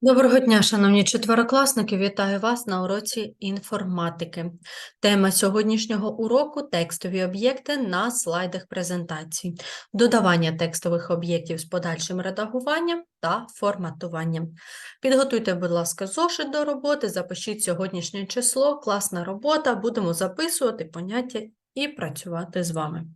Доброго дня, шановні четверокласники! Вітаю вас на уроці інформатики. Тема сьогоднішнього уроку текстові об'єкти на слайдах презентації, додавання текстових об'єктів з подальшим редагуванням та форматуванням. Підготуйте, будь ласка, зошит до роботи, запишіть сьогоднішнє число, класна робота, будемо записувати поняття і працювати з вами.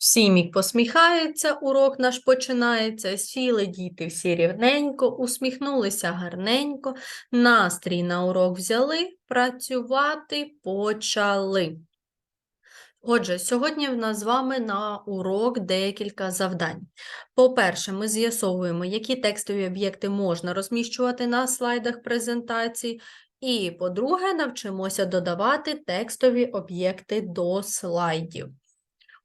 Всі мік посміхаються, урок наш починається, сіли діти всі рівненько, усміхнулися гарненько, настрій на урок взяли, працювати почали. Отже, сьогодні в нас з вами на урок декілька завдань. По-перше, ми з'ясовуємо, які текстові об'єкти можна розміщувати на слайдах презентації. І, по-друге, навчимося додавати текстові об'єкти до слайдів.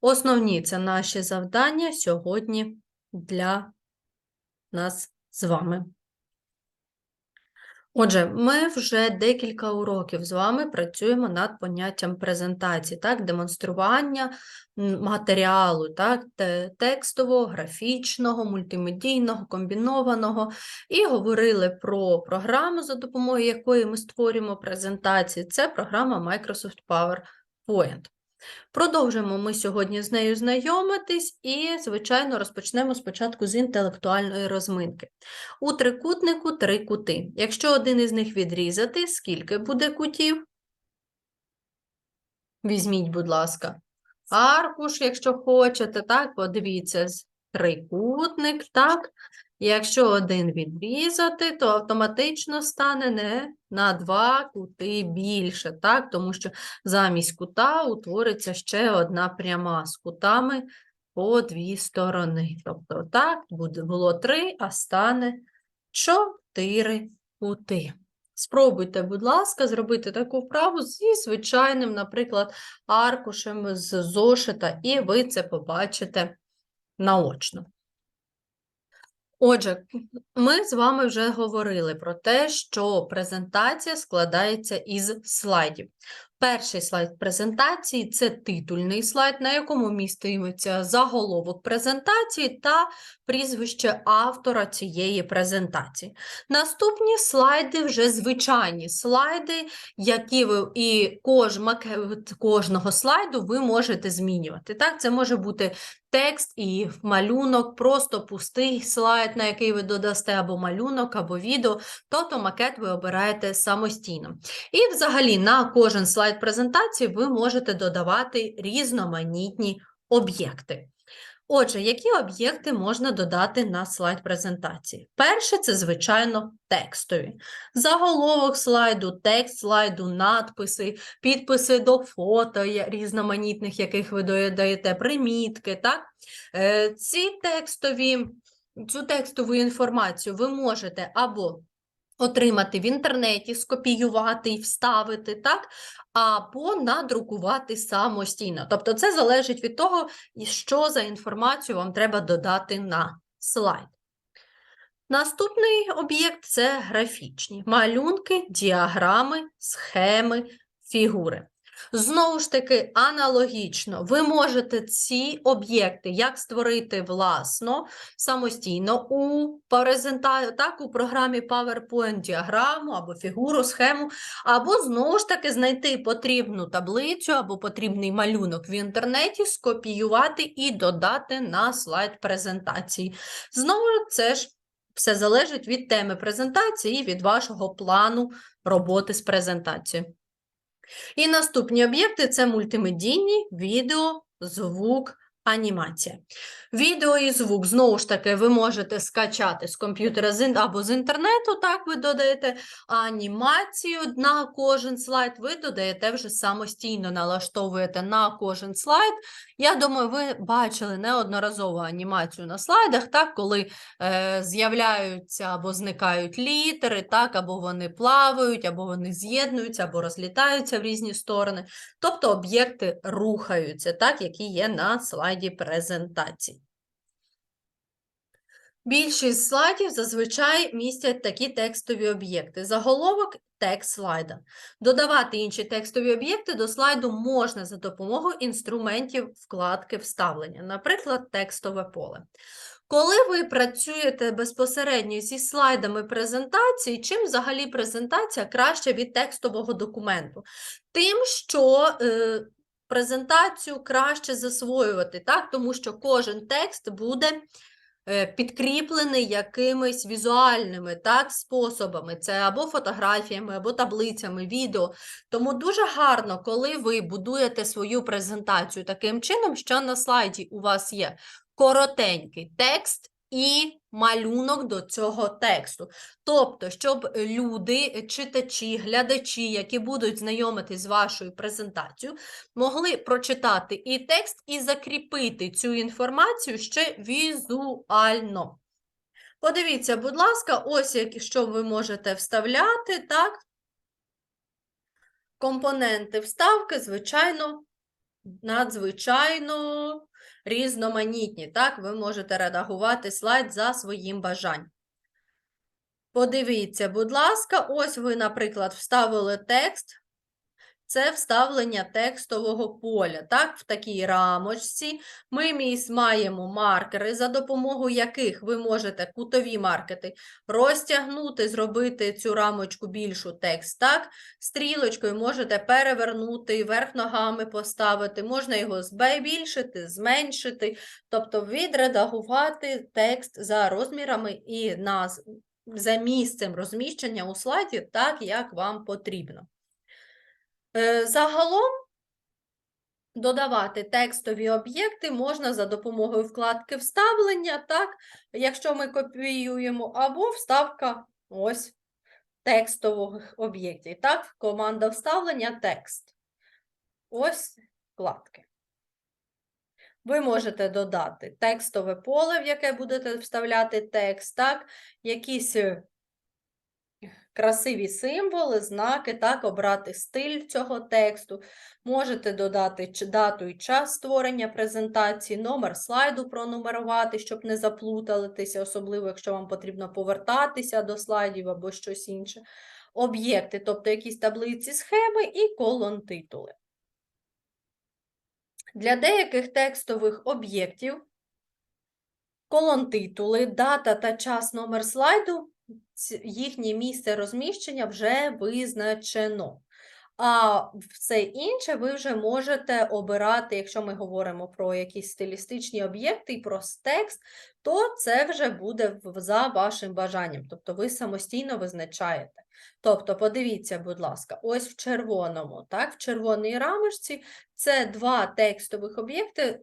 Основні це наші завдання сьогодні для нас з вами. Отже, ми вже декілька уроків з вами працюємо над поняттям презентації, так, демонстрування матеріалу, так, текстового, графічного, мультимедійного, комбінованого, і говорили про програму, за допомогою якої ми створюємо презентації. Це програма Microsoft PowerPoint. Продовжимо ми сьогодні з нею знайомитись і, звичайно, розпочнемо спочатку з інтелектуальної розминки. У трикутнику три кути. Якщо один із них відрізати, скільки буде кутів? Візьміть, будь ласка, аркуш, якщо хочете, так, подивіться, трикутник, так. Якщо один відрізати, то автоматично стане не на два кути більше, так? тому що замість кута утвориться ще одна пряма з кутами по дві сторони. Тобто, так, буде, було три, а стане чотири кути. Спробуйте, будь ласка, зробити таку вправу зі звичайним, наприклад, аркушем з зошита, і ви це побачите наочно. Отже, ми з вами вже говорили про те, що презентація складається із слайдів. Перший слайд презентації це титульний слайд, на якому містиметься заголовок презентації та прізвище автора цієї презентації. Наступні слайди вже звичайні слайди, які ви і кож, макет кожного слайду ви можете змінювати. Так, Це може бути текст і малюнок, просто пустий слайд, на який ви додасте або малюнок, або відео, то макет ви обираєте самостійно. І взагалі на кожен слайд презентації ви можете додавати різноманітні об'єкти. Отже, які об'єкти можна додати на слайд презентації? Перше, це, звичайно, текстові. Заголовок слайду, текст слайду, надписи, підписи до фото різноманітних, яких ви додаєте, примітки. Так? Е, ці текстові, Цю текстову інформацію ви можете або отримати в інтернеті, скопіювати і вставити, так? або надрукувати самостійно. Тобто це залежить від того, що за інформацію вам треба додати на слайд. Наступний об'єкт це графічні малюнки, діаграми, схеми, фігури. Знову ж таки, аналогічно, ви можете ці об'єкти як створити власно, самостійно у так, у програмі PowerPoint діаграму або фігуру, схему, або знову ж таки знайти потрібну таблицю або потрібний малюнок в інтернеті, скопіювати і додати на слайд презентації. Знову це ж все залежить від теми презентації і від вашого плану роботи з презентацією. І наступні об'єкти це мультимедійні, відео, звук, анімація. Відео і звук, знову ж таки, ви можете скачати з комп'ютера або з інтернету, так ви додаєте анімацію на кожен слайд, ви додаєте вже самостійно, налаштовуєте на кожен слайд. Я думаю, ви бачили неодноразово анімацію на слайдах, так, коли е, з'являються або зникають літери, так, або вони плавають, або вони з'єднуються, або розлітаються в різні сторони. Тобто об'єкти рухаються, так, які є на слайді презентації. Більшість слайдів зазвичай містять такі текстові об'єкти. Заголовок текст слайда. Додавати інші текстові об'єкти до слайду можна за допомогою інструментів вкладки вставлення, наприклад, текстове поле. Коли ви працюєте безпосередньо зі слайдами презентації, чим взагалі презентація краще від текстового документу? Тим, що е, презентацію краще засвоювати, так? тому що кожен текст буде е, підкріплений якимись візуальними так, способами. Це або фотографіями, або таблицями, відео. Тому дуже гарно, коли ви будуєте свою презентацію таким чином, що на слайді у вас є коротенький текст і малюнок до цього тексту. Тобто, щоб люди, читачі, глядачі, які будуть знайомитись з вашою презентацією, могли прочитати і текст, і закріпити цю інформацію ще візуально. Подивіться, будь ласка, ось як, що ви можете вставляти, так? Компоненти вставки, звичайно, надзвичайно різноманітні. Так, ви можете редагувати слайд за своїм бажанням. Подивіться, будь ласка, ось ви, наприклад, вставили текст. Це вставлення текстового поля. Так, в такій рамочці ми маємо маркери, за допомогою яких ви можете кутові маркети розтягнути, зробити цю рамочку більшу текст. Так, стрілочкою можете перевернути, верх ногами поставити, можна його збільшити, зменшити, тобто відредагувати текст за розмірами і наз- за місцем розміщення у слайді так, як вам потрібно. Е, Загалом додавати текстові об'єкти можна за допомогою вкладки вставлення, так, якщо ми копіюємо, або вставка ось текстових об'єктів. Так, команда вставлення текст. Ось вкладки. Ви можете додати текстове поле, в яке будете вставляти текст, так, якісь е, красиві символи, знаки, так, обрати стиль цього тексту. Можете додати дату і час створення презентації, номер слайду пронумерувати, щоб не заплутатися, особливо, якщо вам потрібно повертатися до слайдів або щось інше. Об'єкти, тобто якісь таблиці, схеми і колон титули. Для деяких текстових об'єктів колон титули, дата та час номер слайду їхнє місце розміщення вже визначено. А все інше ви вже можете обирати, якщо ми говоримо про якісь стилістичні об'єкти і про текст, то це вже буде за вашим бажанням. Тобто ви самостійно визначаєте. Тобто, подивіться, будь ласка, ось в червоному, так, в червоній рамочці це два текстових об'єкти,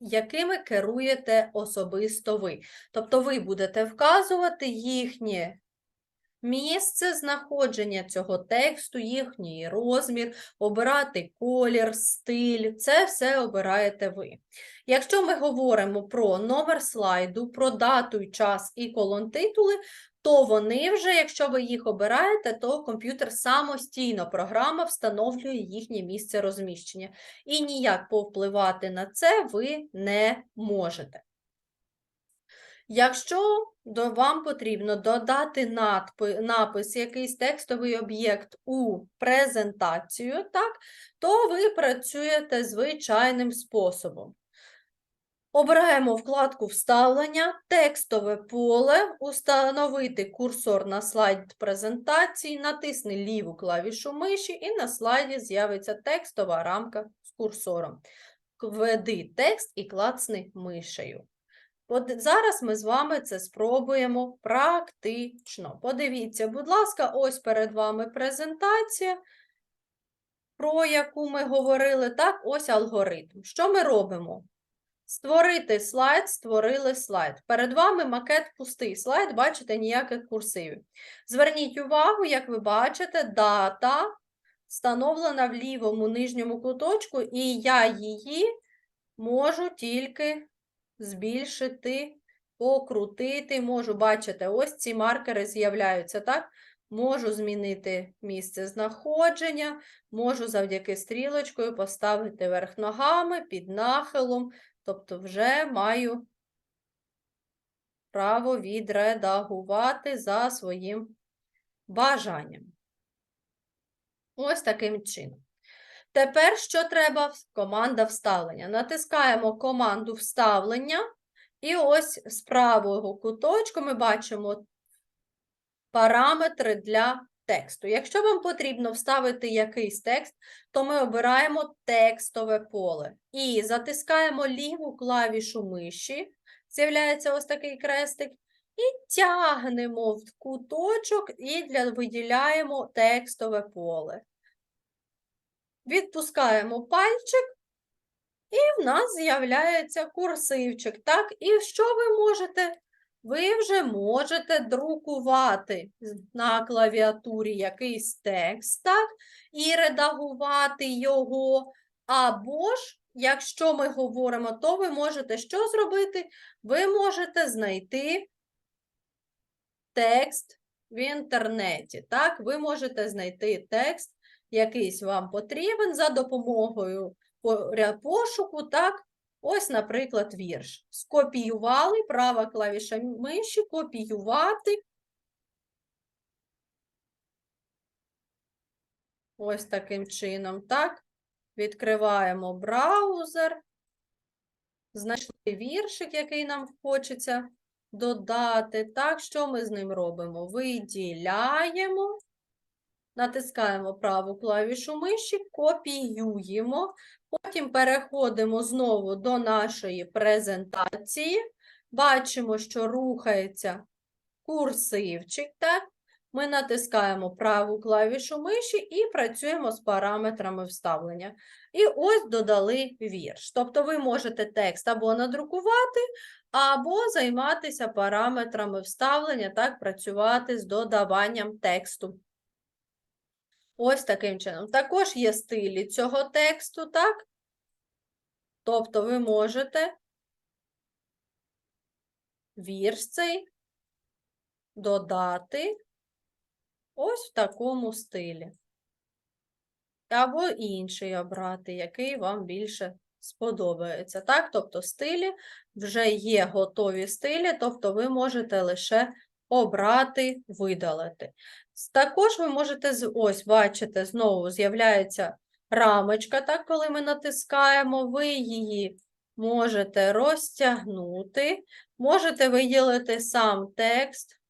якими керуєте особисто ви. Тобто ви будете вказувати їхнє місце знаходження цього тексту, їхній розмір, обирати колір, стиль, це все обираєте ви. Якщо ми говоримо про номер слайду, про дату час і колон титули, то вони вже, якщо ви їх обираєте, то комп'ютер самостійно, програма встановлює їхнє місце розміщення. І ніяк повпливати на це ви не можете. Якщо до, вам потрібно додати надпи, напис, якийсь текстовий об'єкт у презентацію, так, то ви працюєте звичайним способом. Обираємо вкладку Вставлення, текстове поле, установити курсор на слайд презентації, натисни ліву клавішу миші і на слайді з'явиться текстова рамка з курсором. Введи текст і клацни мишею. От зараз ми з вами це спробуємо практично. Подивіться, будь ласка, ось перед вами презентація, про яку ми говорили. Так, ось алгоритм. Що ми робимо? Створити слайд, створили слайд. Перед вами макет пустий слайд, бачите, ніяких курсивів. Зверніть увагу, як ви бачите, дата встановлена в лівому нижньому куточку, і я її можу тільки збільшити, покрутити. Можу, бачите, ось ці маркери з'являються, так? Можу змінити місце знаходження, можу завдяки стрілочкою поставити верх ногами під нахилом, тобто вже маю право відредагувати за своїм бажанням. Ось таким чином. Тепер що треба? Команда вставлення. Натискаємо команду вставлення І ось з правого куточку ми бачимо параметри для тексту. Якщо вам потрібно вставити якийсь текст, то ми обираємо текстове поле і затискаємо ліву клавішу миші, з'являється ось такий крестик, і тягнемо в куточок і для, виділяємо текстове поле. Відпускаємо пальчик, і в нас з'являється курсивчик. Так, і що ви можете? Ви вже можете друкувати на клавіатурі якийсь текст, так, і редагувати його. Або ж, якщо ми говоримо, то ви можете що зробити? Ви можете знайти текст в інтернеті. Так, ви можете знайти текст, якийсь вам потрібен за допомогою пошуку, так? Ось, наприклад, вірш. Скопіювали, права клавіша миші, копіювати. Ось таким чином, так? Відкриваємо браузер. Знайшли віршик, який нам хочеться додати. Так, що ми з ним робимо? Виділяємо, натискаємо праву клавішу миші, копіюємо. Потім переходимо знову до нашої презентації. Бачимо, що рухається курсивчик, так? Ми натискаємо праву клавішу миші і працюємо з параметрами вставлення. І ось додали вірш. Тобто ви можете текст або надрукувати, або займатися параметрами вставлення, так, працювати з додаванням тексту. Ось таким чином. Також є стилі цього тексту, так? Тобто ви можете вірш цей додати ось в такому стилі. Або інший обрати, який вам більше сподобається. Так? Тобто стилі вже є готові стилі, тобто ви можете лише обрати, видалити. Також ви можете, ось, бачите, знову з'являється рамочка, так, коли ми натискаємо, ви її можете розтягнути, можете виділити сам текст,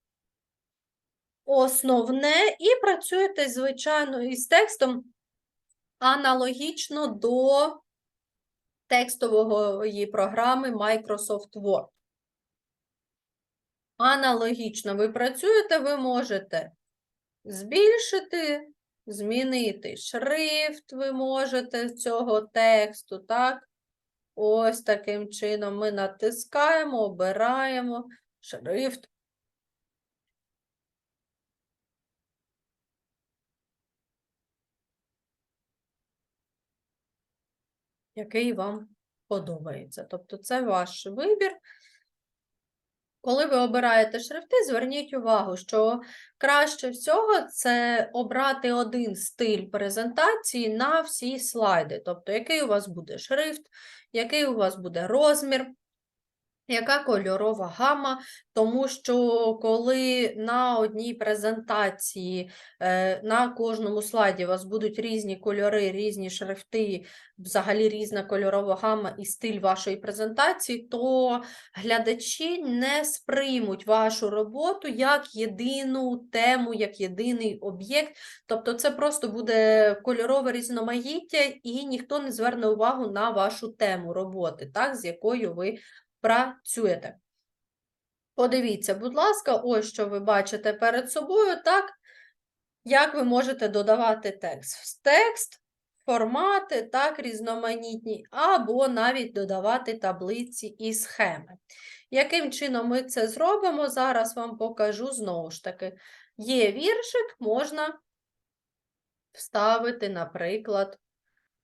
основне, і працюєте, звичайно, із текстом аналогічно до текстової програми Microsoft Word. Аналогічно ви працюєте, ви можете збільшити, змінити шрифт, ви можете цього тексту, так? Ось таким чином ми натискаємо, обираємо шрифт. який вам подобається. Тобто це ваш вибір. Коли ви обираєте шрифти, зверніть увагу, що краще всього це обрати один стиль презентації на всі слайди. Тобто, який у вас буде шрифт, який у вас буде розмір, яка кольорова гама, тому що коли на одній презентації, е, на кожному слайді у вас будуть різні кольори, різні шрифти, взагалі різна кольорова гама і стиль вашої презентації, то глядачі не сприймуть вашу роботу як єдину тему, як єдиний об'єкт. Тобто це просто буде кольорове різноманіття, і ніхто не зверне увагу на вашу тему роботи, так, з якою ви працюєте. Подивіться, будь ласка, ось що ви бачите перед собою, так, як ви можете додавати текст. Текст, формати, так, різноманітні, або навіть додавати таблиці і схеми. Яким чином ми це зробимо, зараз вам покажу знову ж таки. Є віршик, можна вставити, наприклад,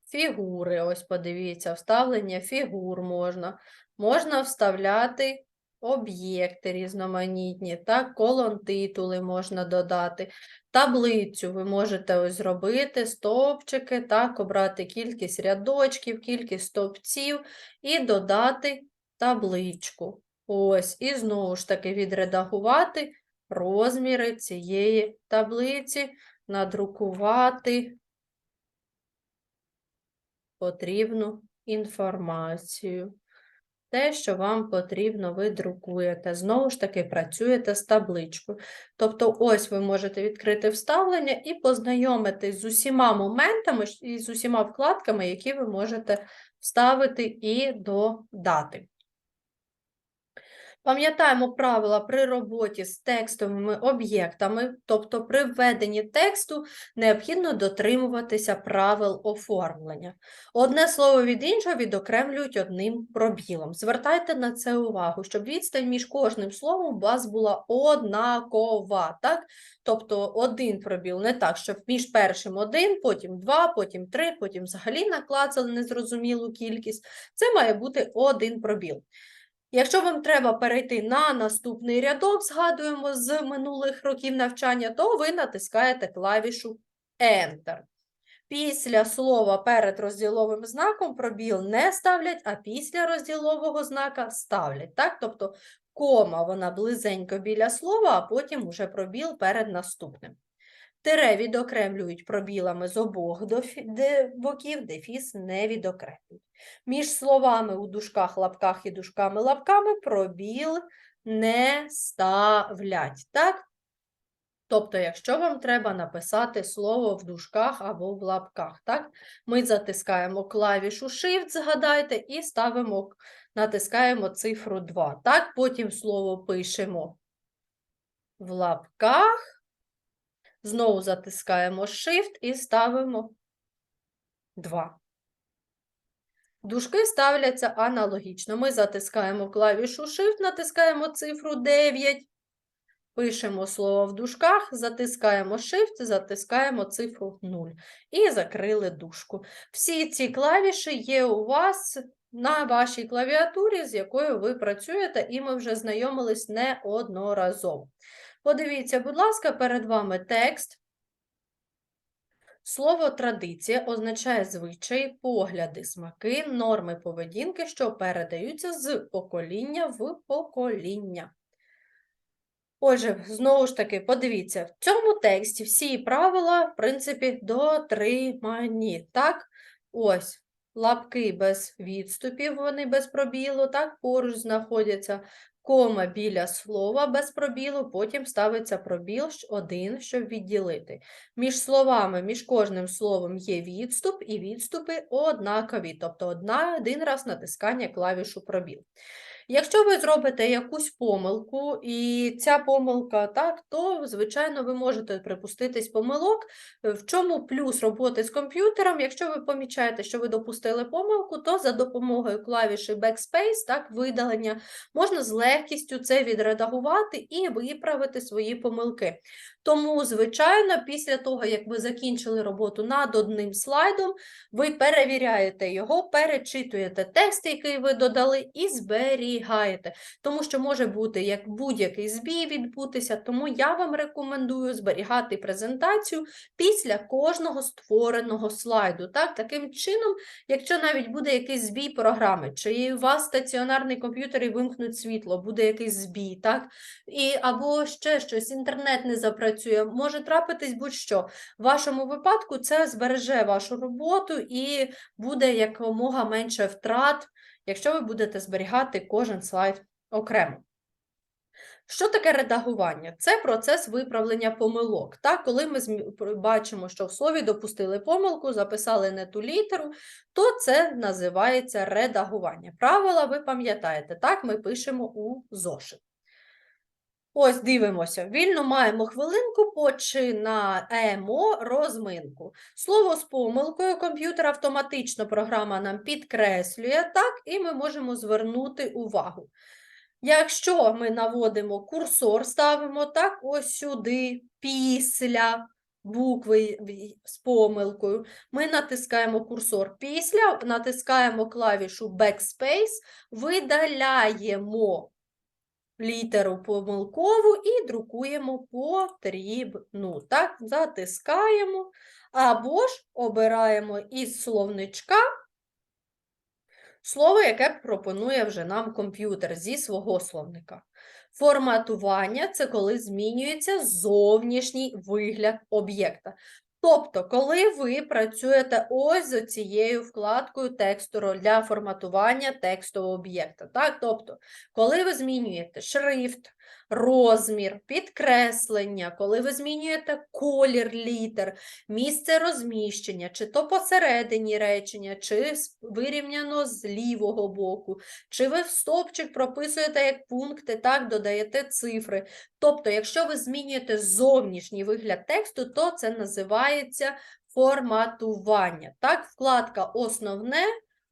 фігури. Ось подивіться, вставлення фігур можна. Можна вставляти об'єкти різноманітні, так, колон титули можна додати. Таблицю ви можете ось зробити, стовпчики, так, обрати кількість рядочків, кількість стовпців і додати табличку. Ось, і знову ж таки відредагувати розміри цієї таблиці, надрукувати потрібну інформацію. Те, що вам потрібно, ви друкуєте. Знову ж таки, працюєте з табличкою. Тобто, ось ви можете відкрити вставлення і познайомитись з усіма моментами і з усіма вкладками, які ви можете вставити і додати. Пам'ятаємо правила при роботі з текстовими об'єктами, тобто при введенні тексту необхідно дотримуватися правил оформлення. Одне слово від іншого відокремлюють одним пробілом. Звертайте на це увагу, щоб відстань між кожним словом у вас була однакова. Так? Тобто один пробіл, не так, щоб між першим один, потім два, потім три, потім взагалі наклацали незрозумілу кількість. Це має бути один пробіл. Якщо вам треба перейти на наступний рядок, згадуємо з минулих років навчання, то ви натискаєте клавішу Enter. Після слова перед розділовим знаком пробіл не ставлять, а після розділового знака ставлять. Так? Тобто кома вона близенько біля слова, а потім уже пробіл перед наступним. Тире відокремлюють пробілами з обох боків, дефіс не відокремлюють. Між словами у дужках, лапках і дужками, лапками пробіл не ставлять. Так? Тобто, якщо вам треба написати слово в дужках або в лапках, так? Ми затискаємо клавішу Shift, згадайте, і ставимо, натискаємо цифру 2. Так? Потім слово пишемо в лапках. Знову затискаємо Shift і ставимо 2. Дужки ставляться аналогічно. Ми затискаємо клавішу Shift, натискаємо цифру 9, пишемо слово в дужках, затискаємо Shift, затискаємо цифру 0 і закрили дужку. Всі ці клавіші є у вас на вашій клавіатурі, з якою ви працюєте, і ми вже знайомились неодноразово. Подивіться, будь ласка, перед вами текст. Слово традиція означає звичаї, погляди, смаки, норми поведінки, що передаються з покоління в покоління. Отже, знову ж таки, подивіться, в цьому тексті всі правила, в принципі, дотримані. Так, ось лапки без відступів, вони без пробілу, так, поруч знаходяться кома біля слова без пробілу, потім ставиться пробіл один, щоб відділити. Між словами, між кожним словом є відступ, і відступи однакові, тобто одна, один раз натискання клавішу пробіл. Якщо ви зробите якусь помилку, і ця помилка так, то, звичайно, ви можете припуститись помилок. В чому плюс роботи з комп'ютером? Якщо ви помічаєте, що ви допустили помилку, то за допомогою клавіші Backspace, так, видалення, можна з легкістю це відредагувати і виправити свої помилки. Тому, звичайно, після того, як ви закінчили роботу над одним слайдом, ви перевіряєте його, перечитуєте текст, який ви додали, і зберігаєте. Тому що може бути як будь-який збій відбутися, тому я вам рекомендую зберігати презентацію після кожного створеного слайду. Так? Таким чином, якщо навіть буде якийсь збій програми, чи у вас стаціонарний комп'ютер і вимкнуть світло, буде якийсь збій, так? І, або ще щось, інтернет не запрацює, може трапитись будь-що. В вашому випадку це збереже вашу роботу і буде якомога менше втрат, якщо ви будете зберігати кожен слайд окремо. Що таке редагування? Це процес виправлення помилок. Так, коли ми бачимо, що в слові допустили помилку, записали не ту літеру, то це називається редагування. Правила ви пам'ятаєте, так, ми пишемо у зошит. Ось дивимося. Вільно маємо хвилинку, починаємо розминку. Слово з помилкою комп'ютер автоматично програма нам підкреслює так, і ми можемо звернути увагу. Якщо ми наводимо курсор, ставимо так ось сюди, після букви з помилкою, ми натискаємо курсор після, натискаємо клавішу Backspace, видаляємо літеру помилкову і друкуємо потрібну. Так, затискаємо, або ж обираємо із словничка слово, яке пропонує вже нам комп'ютер зі свого словника. Форматування це коли змінюється зовнішній вигляд об'єкта. Тобто, коли ви працюєте ось з цією вкладкою тексту для форматування текстового об'єкта, так? Тобто, коли ви змінюєте шрифт, розмір, підкреслення, коли ви змінюєте колір літер, місце розміщення, чи то посередині речення, чи вирівняно з лівого боку, чи ви в стовпчик прописуєте як пункти, так, додаєте цифри. Тобто, якщо ви змінюєте зовнішній вигляд тексту, то це називається форматування. Так, вкладка основне,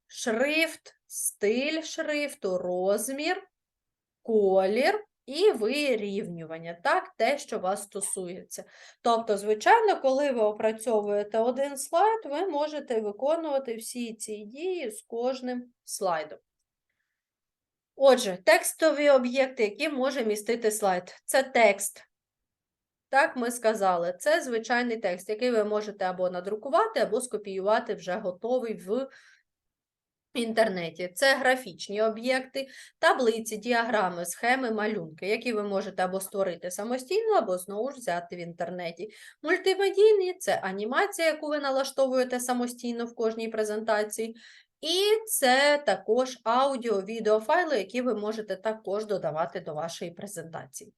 шрифт, стиль шрифту, розмір, колір і вирівнювання. Так, те, що вас стосується. Тобто, звичайно, коли ви опрацьовуєте один слайд, ви можете виконувати всі ці дії з кожним слайдом. Отже, текстові об'єкти, які може містити слайд. Це текст. Так, ми сказали, це звичайний текст, який ви можете або надрукувати, або скопіювати вже готовий в інтернеті. Це графічні об'єкти, таблиці, діаграми, схеми, малюнки, які ви можете або створити самостійно, або знову ж взяти в інтернеті. Мультимедійні це анімація, яку ви налаштовуєте самостійно в кожній презентації. І це також аудіо, відеофайли, які ви можете також додавати до вашої презентації.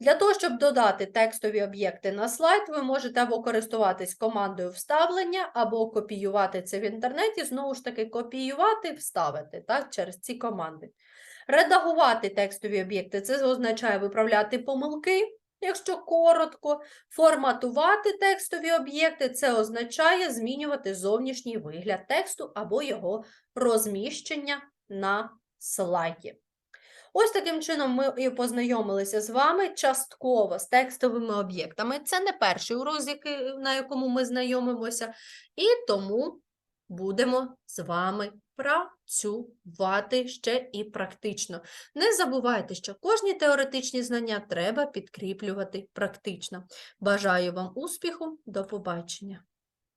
Для того, щоб додати текстові об'єкти на слайд, ви можете або користуватись командою вставлення, або копіювати це в інтернеті, знову ж таки, копіювати, вставити так, через ці команди. Редагувати текстові об'єкти це означає виправляти помилки, якщо коротко. Форматувати текстові об'єкти це означає змінювати зовнішній вигляд тексту або його розміщення на слайді. Ось таким чином ми і познайомилися з вами частково з текстовими об'єктами. Це не перший урок, на якому ми знайомимося, і тому будемо з вами працювати ще і практично. Не забувайте, що кожні теоретичні знання треба підкріплювати практично. Бажаю вам успіху, до побачення!